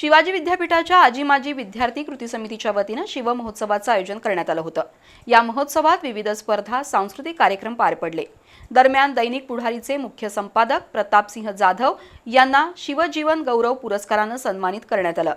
शिवाजी विद्यापीठाच्या आजी माजी विद्यार्थी कृती समितीच्या वतीनं शिवमहोत्सवाचं आयोजन करण्यात आलं होतं. या महोत्सवात विविध स्पर्धा सांस्कृतिक कार्यक्रम पार पडले. दरम्यान दैनिक पुढारीचे मुख्य संपादक प्रतापसिंह जाधव यांना शिवजीवन गौरव पुरस्कारानं सन्मानित करण्यात आलं.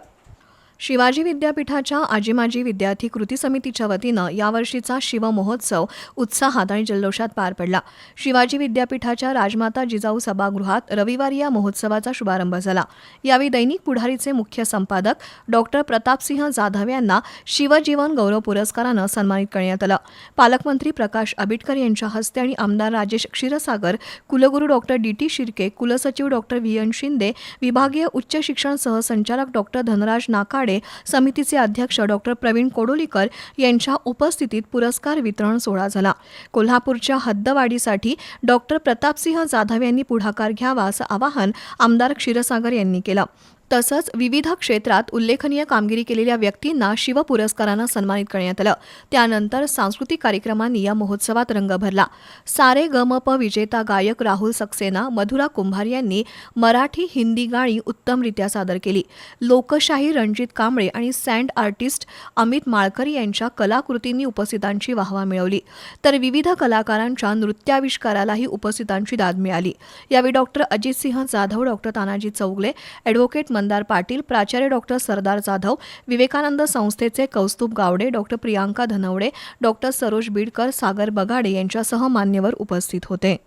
शिवाजी विद्यापीठाच्या आजीमाजी विद्यार्थी कृती समितीच्या वतीनं यावर्षीचा शिवमहोत्सव उत्साहात आणि जल्लोषात पार पडला. शिवाजी विद्यापीठाच्या राजमाता जिजाऊ सभागृहात रविवारी या महोत्सवाचा शुभारंभ झाला. यावेळी दैनिक पुढारीचे मुख्य संपादक डॉक्टर प्रतापसिंह जाधव यांना शिवजीवन गौरव पुरस्कारानं सन्मानित करण्यात आलं. पालकमंत्री प्रकाश आबिटकर यांच्या हस्ते आणि आमदार राजेश क्षीरसागर कुलगुरू डॉक्टर डी. टी. शिर्के कुलसचिव डॉक्टर व्ही. एन. शिंदे विभागीय उच्च शिक्षण सहसंचालक डॉक्टर धनराज नाकाडे समितीचे अध्यक्ष डॉक्टर प्रवीण कोडोलीकर यांच्या उपस्थितीत पुरस्कार वितरण सोहळा झाला. कोल्हापूरच्या हद्दवाढीसाठी डॉक्टर प्रतापसिंह जाधव यांनी पुढाकार घ्यावा असं आवाहन आमदार क्षीरसागर यांनी केलं. तसंच विविध क्षेत्रात उल्लेखनीय कामगिरी केलेल्या व्यक्तींना शिव पुरस्कारानं सन्मानित करण्यात आलं. त्यानंतर सांस्कृतिक कार्यक्रमांनी या महोत्सवात रंग भरला. सारे गमप विजेता गायक राहुल सक्सेना मधुरा कुंभार यांनी मराठी हिंदी गाणी उत्तमरित्या सादर केली. लोकशाही रणजित कांबळे आणि सँड आर्टिस्ट अमित माळकर यांच्या कलाकृतींनी उपस्थितांची वाहवा मिळवली. तर विविध कलाकारांच्या नृत्याविष्कारालाही उपस्थितांची दाद मिळाली. यावेळी doctor Ajitsinh Jadhav doctor Tanaji Chougule advocate Mandar Patil प्राचार्य डॉक्टर सरदार जाधव विवेकानंद संस्थेचे कौस्तुभ गावडे डॉक्टर प्रियांका धनवडे डॉक्टर सरोज बीडकर सागर बगाडे यांच्यासह मान्यवर उपस्थित होते.